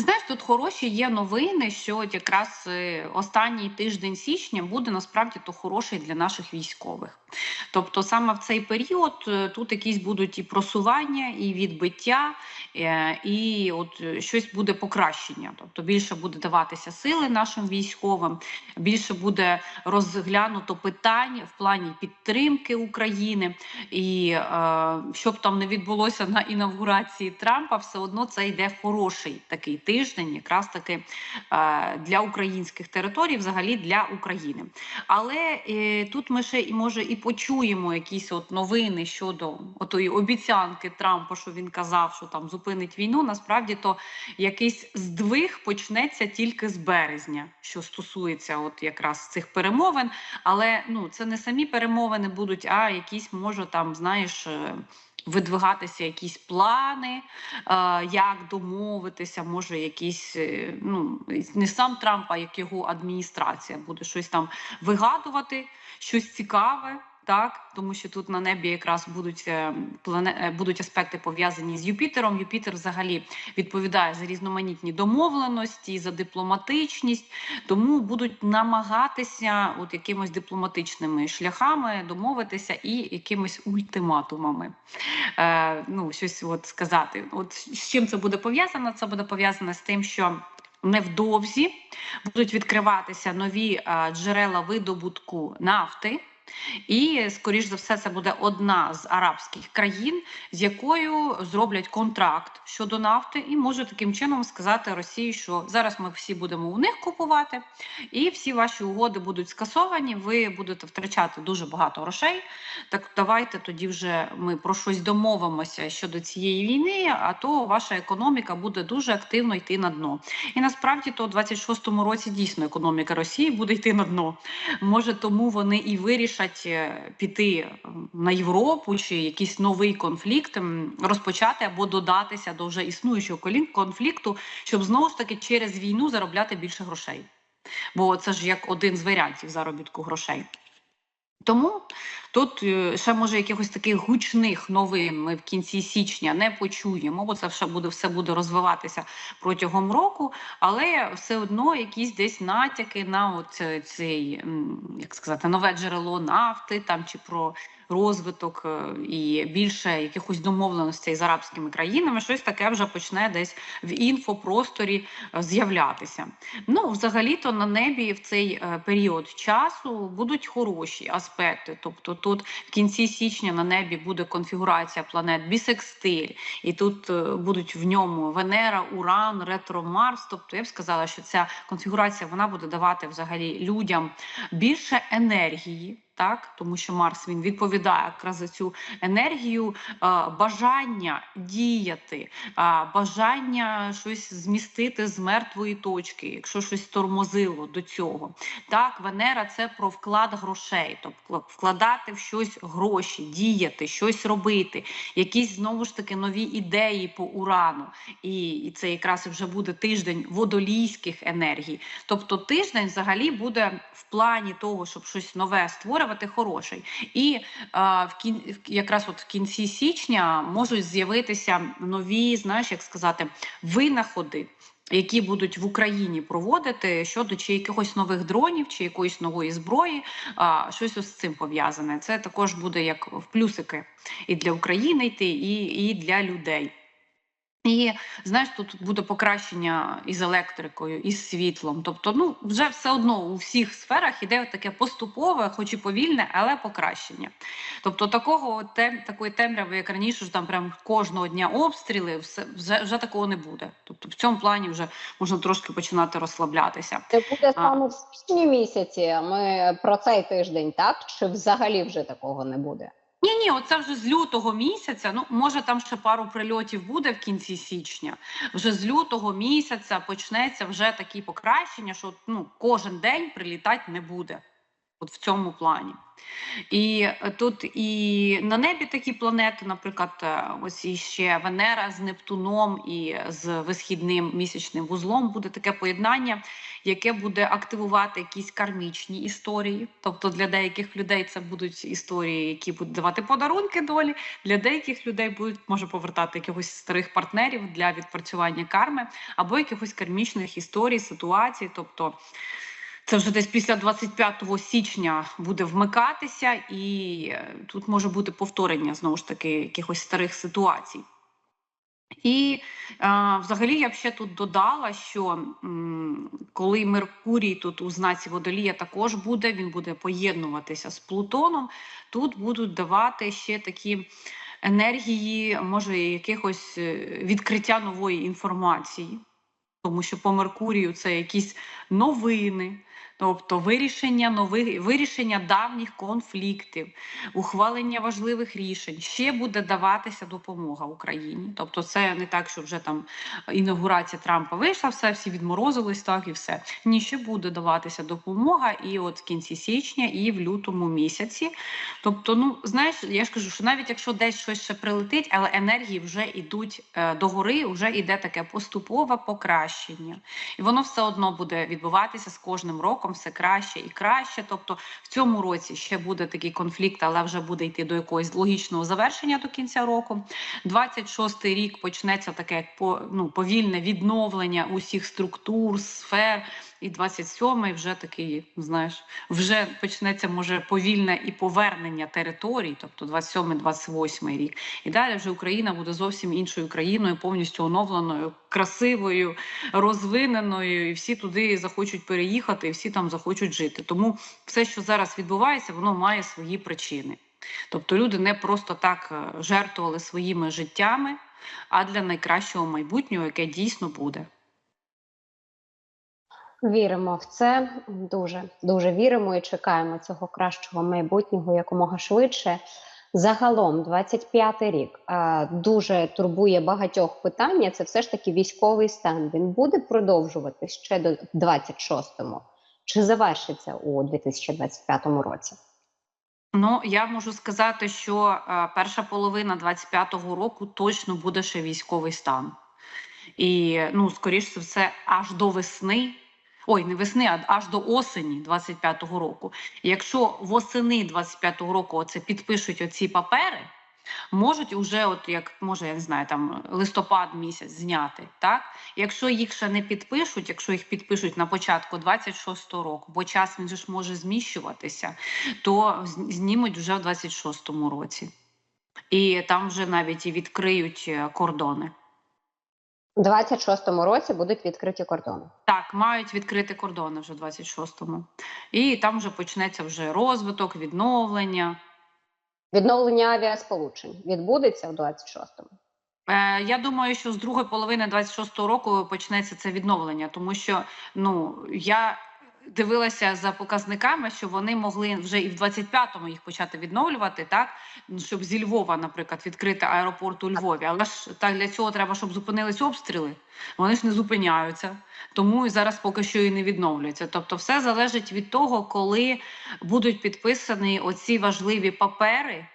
Знаєш, тут хороші є новини, що от якраз е, останній тиждень січня буде насправді то хороший для наших військових. Тобто, саме в цей період е, тут якісь будуть і просування, і відбиття, е, і от е, щось буде покращення. Тобто більше буде даватися сили нашим військовим, більше буде розглянуто питань в плані підтримки України. І щоб там не відбулося на інавгурації Трампа, все одно це йде хороший такий тиждень, якраз таки для українських територій, взагалі для України. Але тут ми ще і може і почуємо якісь от новини щодо отої обіцянки Трампа, що він казав, що там зупинить війну. Насправді то якийсь здвиг почнеться тільки з березня, що стосується от якраз цих перемовин. Але ну це не самі перемовини будуть, а якісь може там, знаєш. е, Видвигатися якісь плани, е, як домовитися, може якісь е, ну не сам Трамп, а як його адміністрація буде щось там вигадувати, щось цікаве. Так, тому що тут на небі якраз будуть е, плане... е, будуть аспекти пов'язані з Юпітером. Юпітер взагалі відповідає за різноманітні домовленості, за дипломатичність, тому будуть намагатися от якимось дипломатичними шляхами домовитися і якимись ультиматумами. Е, ну, щось от сказати. От з чим це буде пов'язано? Це буде пов'язано з тим, що невдовзі будуть відкриватися нові е, джерела видобутку нафти. І, скоріш за все, це буде одна з арабських країн, з якою зроблять контракт щодо нафти, і можуть таким чином сказати Росії, що зараз ми всі будемо у них купувати, і всі ваші угоди будуть скасовані. Ви будете втрачати дуже багато грошей. Так давайте тоді вже ми про щось домовимося щодо цієї війни. А то ваша економіка буде дуже активно йти на дно. І насправді, то у 26-му році дійсно економіка Росії буде йти на дно. Може, тому вони і вирішать е, піти на Європу чи якийсь новий конфлікт розпочати або додатися до вже існуючого конфлікту, щоб знову ж таки через війну заробляти більше грошей. Бо це ж як один з варіантів заробітку грошей. Тому тут е, ще може якихось таких гучних новин ми в кінці січня не почуємо, бо це все буде все буде розвиватися протягом року, але все одно якісь десь натяки на е, цей як сказати нове джерело нафти там чи про розвиток е, і більше якихось домовленостей з арабськими країнами, щось таке вже почне десь в інфопросторі з'являтися. Ну, взагалі-то на небі в цей період часу будуть хороші аспекти. Тобто, тут в кінці січня на небі буде конфігурація планет бісекстиль, і тут е, будуть в ньому Венера, Уран, ретро Марс. Тобто, я б сказала, що ця конфігурація вона буде давати взагалі людям більше енергії. Так, тому що Марс він відповідає якраз за цю енергію, бажання діяти, бажання щось змістити з мертвої точки, якщо щось тормозило до цього. Так, Венера це про вклад грошей, тобто вкладати в щось гроші, діяти, щось робити, якісь знову ж таки нові ідеї по урану. І це якраз вже буде тиждень водолійських енергій. Тобто тиждень взагалі буде в плані того, щоб щось нове створювати, хороший. І а, в кін... якраз от в кінці січня можуть з'явитися нові, знаєш, як сказати, винаходи. Які будуть в Україні проводити щодо чи якихось нових дронів, чи якоїсь нової зброї, а, щось ось з цим пов'язане. Це також буде як в плюсики і для України йти, і, і для людей. І знаєш, тут буде покращення із електрикою, із світлом. Тобто, ну вже все одно у всіх сферах іде таке поступове, хоч і повільне, але покращення. Тобто, такого тем, такої темряви, як раніше, ж там прям кожного дня обстріли, все вже, вже такого не буде. Тобто, в цьому плані вже можна трошки починати розслаблятися. Це буде саме в січні місяці. Ми про цей тиждень, так? Чи взагалі вже такого не буде? Ні, ні, оце вже з лютого місяця. Ну може там ще пару прильотів буде в кінці січня. Вже з лютого місяця почнеться вже такі покращення, що ну кожен день прилітати не буде. От в цьому плані. І е, тут і на небі такі планети, наприклад, е, ось іще Венера з Нептуном і з висхідним місячним вузлом буде таке поєднання, яке буде активувати якісь кармічні історії. Тобто для деяких людей це будуть історії, які будуть давати подарунки долі. Для деяких людей будуть може повертати якихось старих партнерів для відпрацювання карми або якихось кармічних історій, ситуацій. Тобто це вже десь після 25 січня буде вмикатися, і е, тут може бути повторення знову ж таки якихось старих ситуацій. І е, взагалі я б ще тут додала, що м, коли Меркурій тут у знаці водолія також буде, він буде поєднуватися з Плутоном. Тут будуть давати ще такі енергії, може, якихось е, відкриття нової інформації, тому що по Меркурію це якісь новини. Тобто вирішення нових вирішення давніх конфліктів, ухвалення важливих рішень ще буде даватися допомога Україні. Тобто, це не так, що вже там інаугурація Трампа вийшла, все всі відморозились, так і все. Ні, ще буде даватися допомога, і от в кінці січня, і в лютому місяці. Тобто, ну знаєш, я ж кажу, що навіть якщо десь щось ще прилетить, але енергії вже йдуть е, догори, вже йде таке поступове покращення, і воно все одно буде відбуватися з кожним роком все краще і краще. Тобто в цьому році ще буде такий конфлікт, але вже буде йти до якогось логічного завершення до кінця року. 26-й рік почнеться таке як ну повільне відновлення усіх структур, сфер. І 27-й вже такий, знаєш, вже почнеться може повільне і повернення територій, тобто 27-28 рік. І далі вже Україна буде зовсім іншою країною, повністю оновленою, красивою, розвиненою, і всі туди захочуть переїхати, і всі там захочуть жити. Тому все, що зараз відбувається, воно має свої причини. Тобто люди не просто так е, жертвували своїми життями, а для найкращого майбутнього, яке дійсно буде. Віримо в це дуже дуже віримо і чекаємо цього кращого майбутнього якомога швидше. Загалом, 25-й рік дуже турбує багатьох питання. Це все ж таки військовий стан. Він буде продовжувати ще до 26-му чи завершиться у 2025 році? Ну я можу сказати, що е, перша половина 25-го року точно буде ще військовий стан, і ну скоріш за все, аж до весни. Ой, не весни, а аж до осені 25-го року. Якщо восени 25-го року оце підпишуть оці папери, можуть уже, от як може, я не знаю, там листопад місяць зняти. Так, якщо їх ще не підпишуть, якщо їх підпишуть на початку 26-го року, бо час він же ж може зміщуватися, то знімуть вже в 26-му році. І там вже навіть і відкриють е, кордони. У 26-му році будуть відкриті кордони. Так, мають відкрити кордони вже в 26-му. І там вже почнеться вже розвиток, відновлення. Відновлення авіасполучень відбудеться у 26-му. Е, я думаю, що з другої половини 26-го року почнеться це відновлення, тому що ну я дивилася за показниками, що вони могли вже і в 25-му їх почати відновлювати, так щоб зі Львова, наприклад, відкрити аеропорт у Львові. Але ж так для цього треба, щоб зупинились обстріли. Вони ж не зупиняються, тому і зараз поки що і не відновлюються. Тобто, все залежить від того, коли будуть підписані оці важливі папери.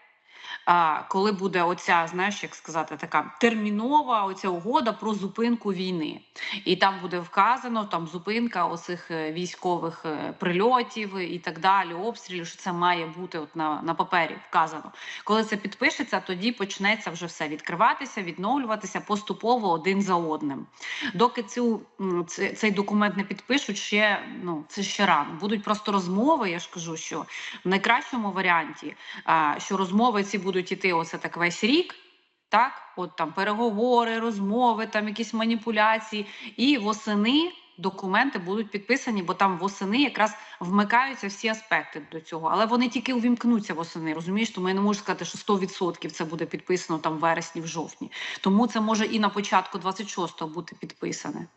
А, коли буде оця, знаєш, як сказати, така термінова оця угода про зупинку війни, і там буде вказано там зупинка оцих е, військових е, прильотів і так далі, обстрілів, що це має бути от на, на папері вказано. Коли це підпишеться, тоді почнеться вже все відкриватися, відновлюватися поступово один за одним. Доки цю цей документ не підпишуть, ще ну це ще рано. Будуть просто розмови. Я ж кажу, що в найкращому варіанті що розмови ці будуть іти оце так весь рік. Так, от там переговори, розмови, там якісь маніпуляції, і восени документи будуть підписані, бо там восени якраз вмикаються всі аспекти до цього. Але вони тільки увімкнуться восени. Розумієш, тому я не можу сказати, що 100% це буде підписано там в вересні, в жовтні. Тому це може і на початку 26-го бути підписане.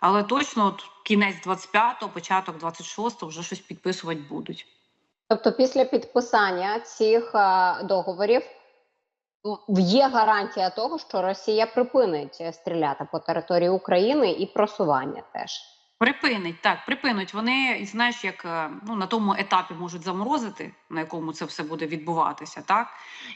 Але точно от кінець 25-го, початок 26-го вже щось підписувати будуть. Тобто, після підписання цих е, договорів є гарантія того, що Росія припинить е, стріляти по території України і просування теж. Припинить, так, припинуть. Вони, знаєш, як е, ну, на тому етапі можуть заморозити, на якому це все буде відбуватися, так?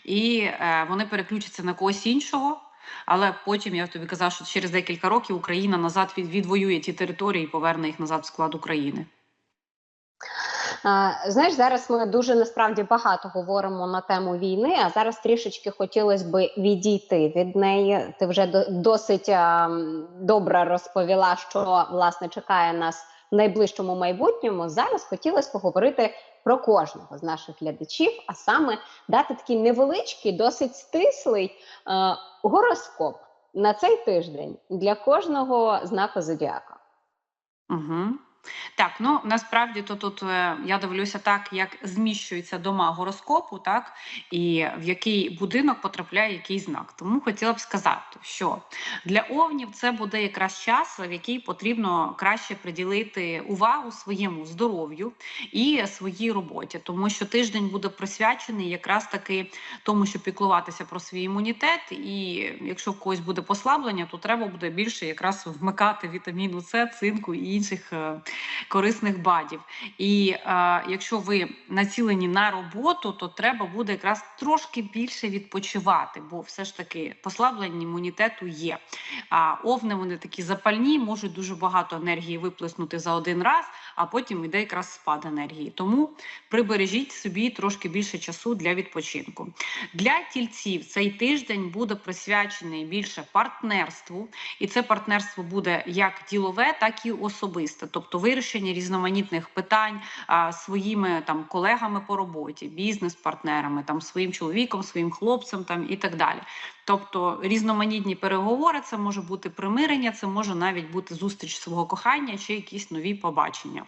І е, вони переключаться на когось іншого. Але потім я тобі казав, що через декілька років Україна назад від, відвоює ті території і поверне їх назад в склад України. Знаєш, зараз ми дуже насправді багато говоримо на тему війни, а зараз трішечки хотілося б відійти від неї. Ти вже до- досить добре розповіла, що власне чекає нас в найближчому майбутньому. Зараз хотілося поговорити про кожного з наших глядачів, а саме дати такий невеличкий, досить стислий е, гороскоп на цей тиждень для кожного знаку зодіака. Угу. Так, ну насправді то тут е, я дивлюся так, як зміщується дома гороскопу, так і в який будинок потрапляє який знак. Тому хотіла б сказати, що для овнів це буде якраз час, в який потрібно краще приділити увагу своєму здоров'ю і своїй роботі, тому що тиждень буде присвячений якраз таки тому, щоб піклуватися про свій імунітет. І якщо в когось буде послаблення, то треба буде більше якраз вмикати вітаміну С, цинку і інших. Корисних бадів. І е, якщо ви націлені на роботу, то треба буде якраз трошки більше відпочивати, бо все ж таки послаблення імунітету є. А овни вони такі запальні, можуть дуже багато енергії виплеснути за один раз, а потім йде якраз спад енергії. Тому прибережіть собі трошки більше часу для відпочинку. Для тільців цей тиждень буде присвячений більше партнерству, і це партнерство буде як ділове, так і особисте, тобто вирішення різноманітних питань а, своїми там колегами по роботі, бізнес-партнерами, там своїм чоловіком, своїм хлопцем там і так далі. Тобто різноманітні переговори, це може бути примирення, це може навіть бути зустріч свого кохання чи якісь нові побачення.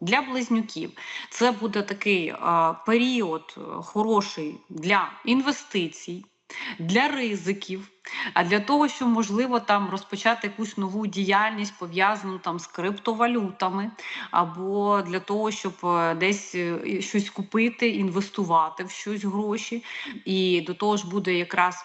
Для близнюків це буде такий е, період е, хороший для інвестицій, для ризиків, а для того, щоб можливо там розпочати якусь нову діяльність пов'язану там з криптовалютами, або для того, щоб е, десь е, щось купити, інвестувати в щось гроші, і до того ж буде якраз.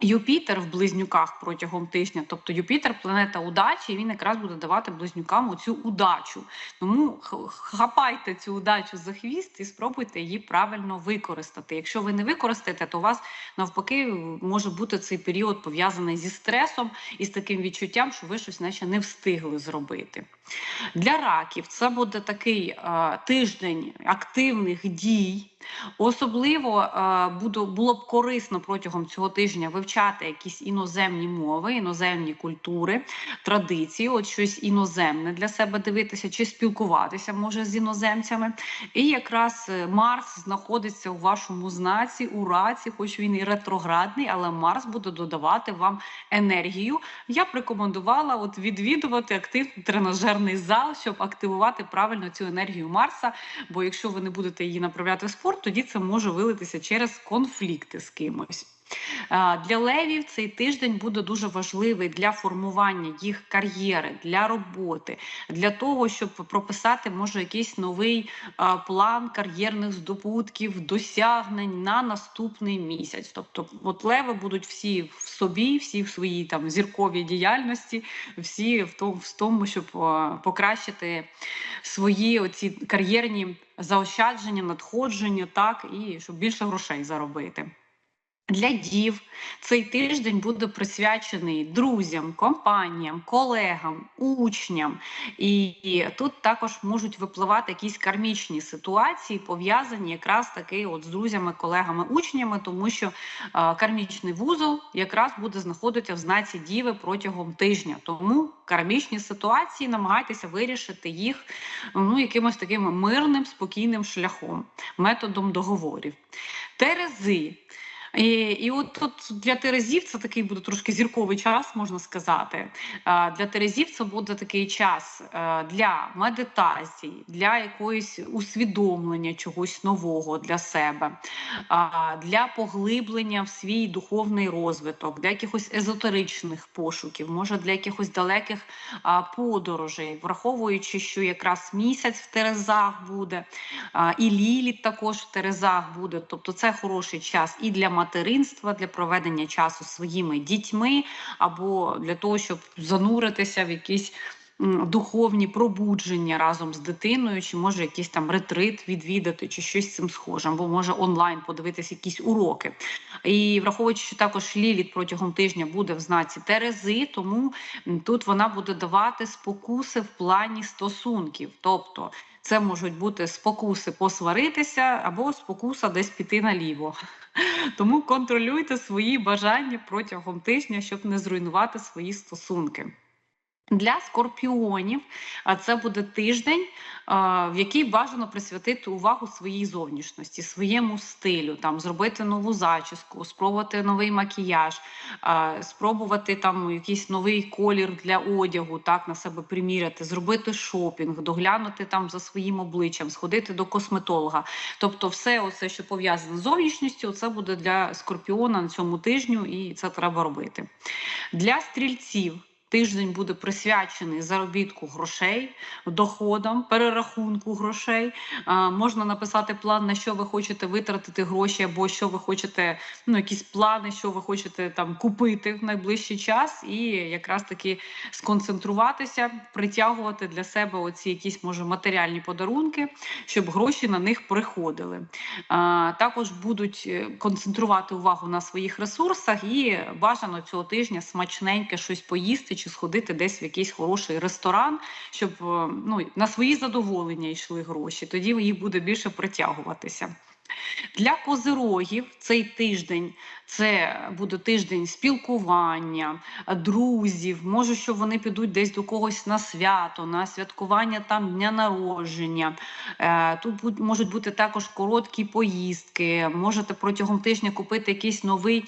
Юпітер в близнюках протягом тижня, тобто Юпітер, планета удачі, він якраз буде давати близнюкам оцю удачу. Тому хапайте цю удачу за хвіст і спробуйте її правильно використати. Якщо ви не використаєте, то у вас навпаки може бути цей період пов'язаний зі стресом і з таким відчуттям, що ви щось наче не встигли зробити. Для раків це буде такий е, тиждень активних дій. Особливо е, буду, було б корисно протягом цього тижня вивчати якісь іноземні мови, іноземні культури, традиції, от щось іноземне для себе дивитися чи спілкуватися може з іноземцями. І якраз е, Марс знаходиться у вашому знаці, у раці, хоч він і ретроградний, але Марс буде додавати вам енергію. Я б рекомендувала от відвідувати активний тренажерний зал, щоб активувати правильно цю енергію Марса. Бо якщо ви не будете її направляти в спорт, тоді це може вилитися через конфлікти з кимось. А, Для левів цей тиждень буде дуже важливий для формування їх кар'єри, для роботи, для того, щоб прописати може якийсь новий план кар'єрних здобутків, досягнень на наступний місяць. Тобто, от леви будуть всі в собі, всі в своїй там зірковій діяльності, всі в тому, в тому щоб покращити свої оці кар'єрні заощадження, надходження, так і щоб більше грошей заробити. Для дів цей тиждень буде присвячений друзям, компаніям, колегам, учням, і, тут також можуть випливати якісь кармічні ситуації, пов'язані якраз таки от з друзями, колегами, учнями, тому що е, кармічний вузол якраз буде знаходитися в знаці діви протягом тижня. Тому кармічні ситуації намагайтеся вирішити їх ну якимось таким мирним, спокійним шляхом, методом договорів. Терези. І, і от тут для Терезів це такий буде трошки зірковий час, можна сказати. Для Терезів це буде такий час е, для медитації, для якоїсь усвідомлення чогось нового для себе, для поглиблення в свій духовний розвиток, для якихось езотеричних пошуків, може для якихось далеких подорожей, враховуючи, що якраз місяць в Терезах буде, і Ліліт також в Терезах буде. Тобто це хороший час і для материнства, для проведення часу своїми дітьми, або для того, щоб зануритися в якісь духовні пробудження разом з дитиною, чи може якийсь там ретрит відвідати, чи щось цим схоже, або може онлайн подивитися якісь уроки. І враховуючи, що також Ліліт протягом тижня буде в знаці Терези, тому тут вона буде давати спокуси в плані стосунків. Тобто це можуть бути спокуси посваритися або спокуса десь піти наліво. Тому контролюйте свої бажання протягом тижня, щоб не зруйнувати свої стосунки. Для скорпіонів це буде тиждень, в який бажано присвятити увагу своїй зовнішності, своєму стилю, там зробити нову зачіску, спробувати новий макіяж, спробувати там якийсь новий колір для одягу, так на себе приміряти, зробити шопінг, доглянути там за своїм обличчям, сходити до косметолога. Тобто, все, оце, що пов'язане з зовнішністю, це буде для скорпіона на цьому тижню, і це треба робити. Для стрільців. Тиждень буде присвячений заробітку грошей, доходам, перерахунку грошей. Можна написати план, на що ви хочете витратити гроші, або що ви хочете, ну якісь плани, що ви хочете там купити в найближчий час, і якраз таки сконцентруватися, притягувати для себе оці якісь може матеріальні подарунки, щоб гроші на них приходили. Також будуть е, концентрувати увагу на своїх ресурсах і бажано цього тижня смачненьке щось поїсти чи сходити десь в якийсь хороший ресторан, щоб е, ну, на свої задоволення йшли гроші. Тоді їх буде більше притягуватися. Для козирогів цей тиждень це буде тиждень спілкування, друзів. Може, що вони підуть десь до когось на свято, на святкування там дня народження. Е, Тут можуть бути також короткі поїздки. Можете протягом тижня купити якийсь новий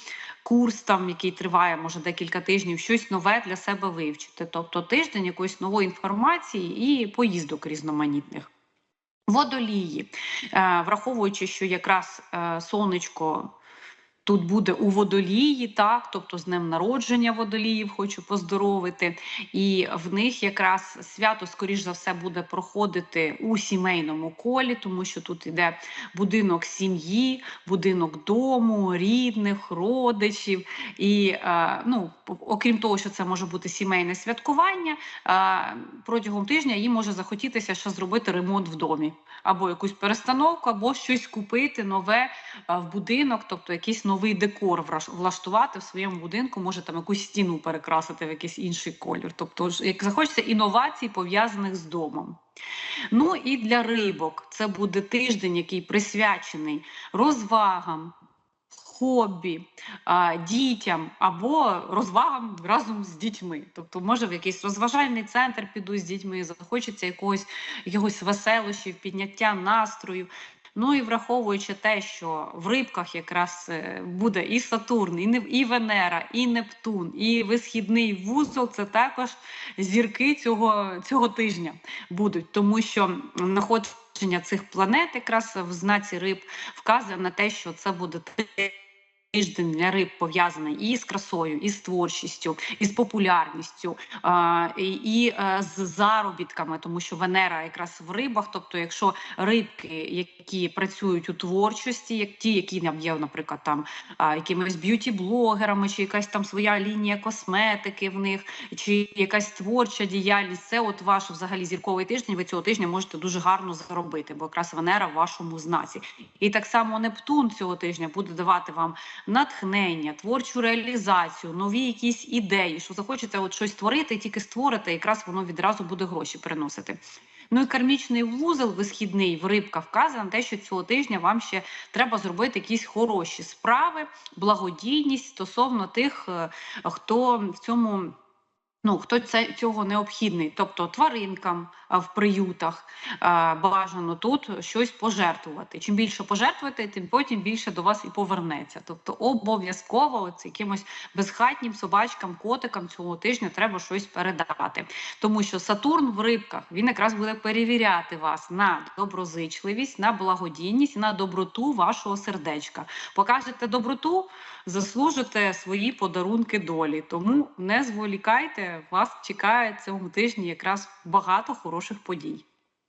курс, там який триває, може декілька тижнів, щось нове для себе вивчити. Тобто тиждень якоїсь нової інформації і поїздок різноманітних. Водолії, Е, враховуючи, що якраз е, сонечко тут буде у водолії, так, тобто з днем народження водоліїв, хочу поздоровити. І в них якраз свято, скоріш за все, буде проходити у сімейному колі, тому що тут іде будинок сім'ї, будинок дому, рідних, родичів. І е, ну, окрім того, що це може бути сімейне святкування, е, протягом тижня їм може захотітися ще зробити ремонт в домі, або якусь перестановку, або щось купити нове е, в будинок, тобто якийсь новий декор влаштувати в своєму будинку, може там якусь стіну перекрасити в якийсь інший колір. Тобто, як захочеться інновацій пов'язаних з домом. Ну і для рибок це буде тиждень, який присвячений розвагам. Хобі, дітям або розвагам разом з дітьми. Тобто, може, в якийсь розважальний центр піду з дітьми, захочеться якогось, якогось веселощів, підняття настрою. Ну і враховуючи те, що в рибках якраз е, буде і Сатурн, і Венера, і Нептун, і висхідний вузол це також зірки цього, цього тижня будуть, тому що знаходження цих планет якраз в знаці риб вказує на те, що це буде Тиждень для риб пов'язаний і з красою, і з творчістю, і з популярністю, і, е, з заробітками, тому що Венера якраз в рибах. Тобто, якщо рибки, які працюють у творчості, як ті, які нам є, наприклад, там якимись б'юті-блогерами, чи якась там своя лінія косметики в них, чи якась творча діяльність, це от ваш взагалі зірковий тиждень. Ви цього тижня можете дуже гарно заробити, бо якраз Венера в вашому знаці. І так само Нептун цього тижня буде давати вам натхнення, творчу реалізацію, нові якісь ідеї, що захочете от щось створити, тільки створите, якраз воно відразу буде гроші приносити. Ну і кармічний вузол висхідний в рибка вказує на те, що цього тижня вам ще треба зробити якісь хороші справи, благодійність стосовно тих, е, хто в цьому. Ну, хто це цього необхідний, тобто тваринкам в приютах бажано тут щось пожертвувати. Чим більше пожертвуєте, тим потім більше до вас і повернеться. Тобто обов'язково от якимось безхатнім собачкам, котикам цього тижня треба щось передати. Тому що Сатурн в рибках він якраз буде перевіряти вас на доброзичливість, на благодійність, на доброту вашого сердечка. Покажете доброту, заслужите свої подарунки долі. Тому не зволікайте, вас чекає цього тижні якраз багато хороших подій.